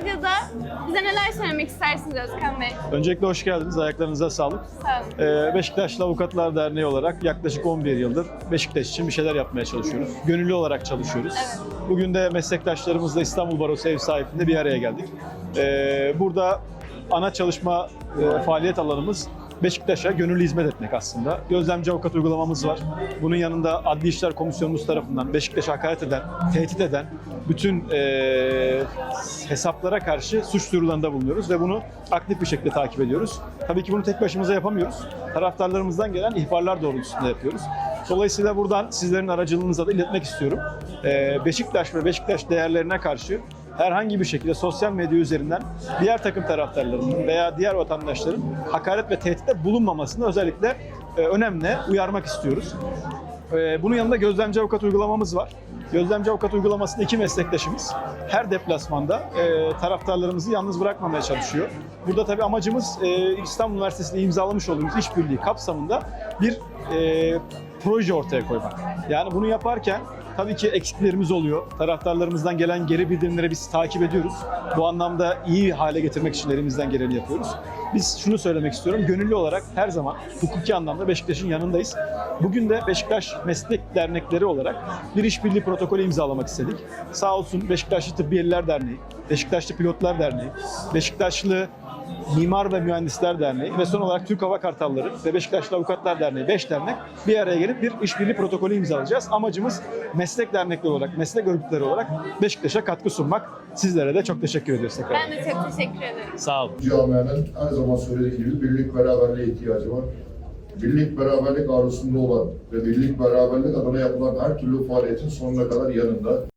Medya'da bize neler söylemek istersiniz Özkan Bey? Öncelikle hoş geldiniz. Ayaklarınıza sağlık. Sağ olun. Ee, Beşiktaşlı Avukatlar Derneği olarak yaklaşık 11 yıldır Beşiktaş için bir şeyler yapmaya çalışıyoruz. Gönüllü olarak çalışıyoruz. Evet. Bugün de meslektaşlarımızla İstanbul Barosu ev sahipliğinde bir araya geldik. Ee, burada ana çalışma e, faaliyet alanımız Beşiktaş'a gönüllü hizmet etmek aslında. Gözlemci avukat uygulamamız var. Bunun yanında Adli İşler Komisyonumuz tarafından Beşiktaş'a hakaret eden, tehdit eden bütün e, hesaplara karşı suç duyurularında bulunuyoruz ve bunu aktif bir şekilde takip ediyoruz. Tabii ki bunu tek başımıza yapamıyoruz. Taraftarlarımızdan gelen ihbarlar doğrultusunda yapıyoruz. Dolayısıyla buradan sizlerin aracılığınıza da iletmek istiyorum. E, Beşiktaş ve Beşiktaş değerlerine karşı herhangi bir şekilde sosyal medya üzerinden diğer takım taraftarlarının veya diğer vatandaşların hakaret ve tehditte bulunmamasını özellikle e, önemli uyarmak istiyoruz. E, bunun yanında gözlemci avukat uygulamamız var. Gözlemci avukat uygulamasında iki meslektaşımız her deplasmanda e, taraftarlarımızı yalnız bırakmamaya çalışıyor. Burada tabii amacımız e, İstanbul Üniversitesi'nde imzalamış olduğumuz işbirliği kapsamında bir e, proje ortaya koymak. Yani bunu yaparken tabii ki eksiklerimiz oluyor. Taraftarlarımızdan gelen geri bildirimleri biz takip ediyoruz. Bu anlamda iyi hale getirmek için elimizden geleni yapıyoruz. Biz şunu söylemek istiyorum. Gönüllü olarak her zaman hukuki anlamda Beşiktaş'ın yanındayız. Bugün de Beşiktaş Meslek Dernekleri olarak bir işbirliği protokolü imzalamak istedik. Sağ olsun Beşiktaşlı Tıbbiyeliler Derneği, Beşiktaşlı Pilotlar Derneği, Beşiktaşlı Mimar ve Mühendisler Derneği ve son olarak Türk Hava Kartalları ve Beşiktaşlı Avukatlar Derneği 5 dernek bir araya gelip bir işbirliği protokolü imzalayacağız. Amacımız meslek dernekleri olarak, meslek örgütleri olarak Beşiktaş'a katkı sunmak. Sizlere de çok teşekkür ediyoruz tekrar. Ben de çok teşekkür ederim. Sağ olun. Camianın her zaman söylediği gibi birlik beraberliğe ihtiyacı var. Birlik beraberlik arzusunda olan ve birlik beraberlik adına yapılan her türlü faaliyetin sonuna kadar yanında.